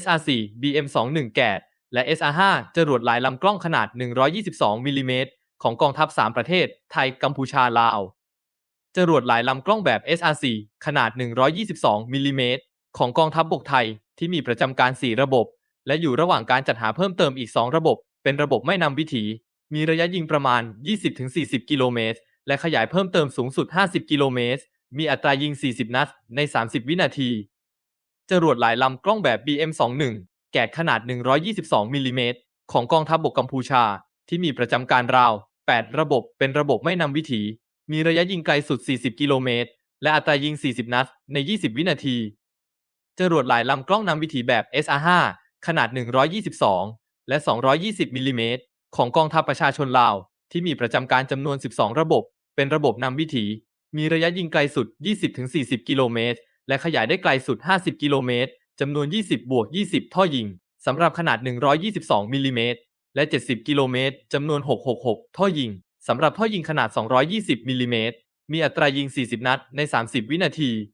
SR4 BM21 แกดและ SR5 จรวดหลายลำกล้องขนาด 122 มิลลิเมตรของกองทัพ 3 ประเทศ ไทย กัมพูชา ลาว จรวดหลายลำกล้องแบบ SR4 ขนาด 122 มิลลิเมตรของกองทัพบกไทยที่มีประจำการ 4 ระบบ และอยู่ระหว่างการจัดหาเพิ่มเติมอีก 2 ระบบ เป็นระบบไม่นำวิถี มีระยะยิงประมาณ 20-40 กิโลเมตร และขยายเพิ่มเติมสูงสุด 50 กิโลเมตร มีอัตรายิง 40 นัด ใน 30 วินาที จรวดหลายลำกล้องแบบ BM21 แกะขนาด 122มิลลิเมตรของกองทัพบบกกัมพูชา ที่มีประจำการราว 8 ระบบเป็นระบบไม่นำวิถี มีระยะยิงไกลสุด 40 กิโลเมตร และอัตรายิง 40 นัดใน 20 วินาที จรวดหลายลำกล้องนำวิถีแบบ SR5 ขนาด 122 และ 220มิลลิเมตรของกองทัพประชาชนลาว ที่มีประจำการจำนวน 12 ระบบ เป็นระบบนำวิถี มีระยะยิงไกลสุด 20-40 กิโลเมตร และขยายได้ไกลสุด 50 กิโลเมตรจำนวน 20 บวก 20 ท่อยิงสำหรับขนาด 122 มิลลิเมตร และ 70 กิโลเมตรจำนวน 666 ท่อยิงสำหรับท่อยิงขนาด 220 มิลลิเมตร มีอัตรายิง 40 นัดใน 30 วินาที